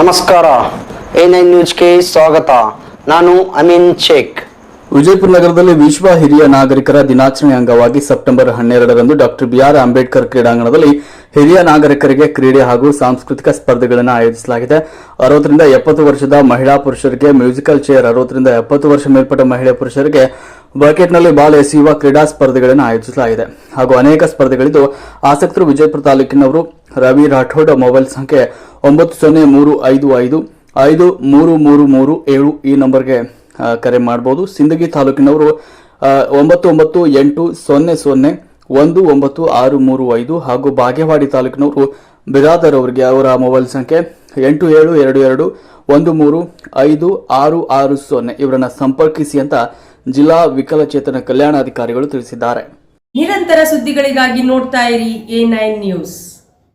ನಮಸ್ಕಾರ. A nine ನ್ಯೂಸ್ಗೆ ಸ್ವಾಗತ. ನಾನು ಅಮೀನ್ ಶೇಖ್. ವಿಜಯಪುರ ನಗರದಲ್ಲಿ ವಿಶ್ವ ಹಿರಿಯ ನಾಗರಿಕರ ದಿನಾಚರಣೆ ಅಂಗವಾಗಿ ಸೆಪ್ಟೆಂಬರ್ ಹನ್ನೆರಡರಂದು ಡಾಕ್ಟರ್ ಬಿಆರ್ ಅಂಬೇಡ್ಕರ್ ಕ್ರೀಡಾಂಗಣದಲ್ಲಿ ಹಿರಿಯ ನಾಗರಿಕರಿಗೆ ಕ್ರೀಡೆ ಹಾಗೂ ಸಾಂಸ್ಕೃತಿಕ ಸ್ಪರ್ಧೆಗಳನ್ನು ಆಯೋಜಿಸಲಾಗಿದೆ. ಅರವತ್ತರಿಂದ ಎಪ್ಪತ್ತು ವರ್ಷದ ಮಹಿಳಾ ಪುರುಷರಿಗೆ ಮ್ಯೂಸಿಕಲ್ ಚೇರ್, ಅರವತ್ತರಿಂದ ಎಪ್ಪತ್ತು ವರ್ಷ ಮೇಲ್ಪಟ್ಟ ಮಹಿಳಾ ಪುರುಷರಿಗೆ ಬಕೆಟ್ನಲ್ಲಿ ಬಾಲ್ ಎಸೆಯುವ ಕ್ರೀಡಾ ಸ್ಪರ್ಧೆಗಳನ್ನು ಆಯೋಜಿಸಲಾಗಿದೆ. ಹಾಗೂ ಅನೇಕ ಸ್ಪರ್ಧೆಗಳಿದ್ದು, ಆಸಕ್ತರು ವಿಜಯಪುರ ತಾಲೂಕಿನವರು ರವಿ ರಾಠೋಡ್ ಮೊಬೈಲ್ ಸಂಖ್ಯೆ ಒಂಬತ್ತು ಸೊನ್ನೆ ಮೂರು ಐದು ಐದು ಐದು ಮೂರು ಮೂರು ಮೂರು ಏಳು ಈ ನಂಬರ್ಗೆ ಕರೆ ಮಾಡಬಹುದು ಸಿಂದಗಿ ತಾಲೂಕಿನವರು ಒಂಬತ್ತು ಒಂಬತ್ತು ಎಂಟು ಸೊನ್ನೆ ಸೊನ್ನೆ ಒಂದು ಒಂಬತ್ತು ಆರು ಮೂರು ಐದು ಹಾಗೂ ಬಾಗೇವಾಡಿ ತಾಲೂಕಿನವರು ಬಿರಾದರ್ ಅವರಿಗೆ ಅವರ ಮೊಬೈಲ್ ಸಂಖ್ಯೆ ಎಂಟು ಏಳು ಎರಡು ಎರಡು ಒಂದು ಮೂರು ಐದು ಆರು ಆರು ಸೊನ್ನೆ ಇವರನ್ನು ಸಂಪರ್ಕಿಸಿ ಅಂತ ಜಿಲ್ಲಾ ವಿಕಲಚೇತನ ಕಲ್ಯಾಣಾಧಿಕಾರಿಗಳು ತಿಳಿಸಿದ್ದಾರೆ. ನಿರಂತರ ಸುದ್ದಿಗಳಿಗಾಗಿ ನೋಡ್ತಾ ಇರಿ ಎ ನ್ಯೂಸ್.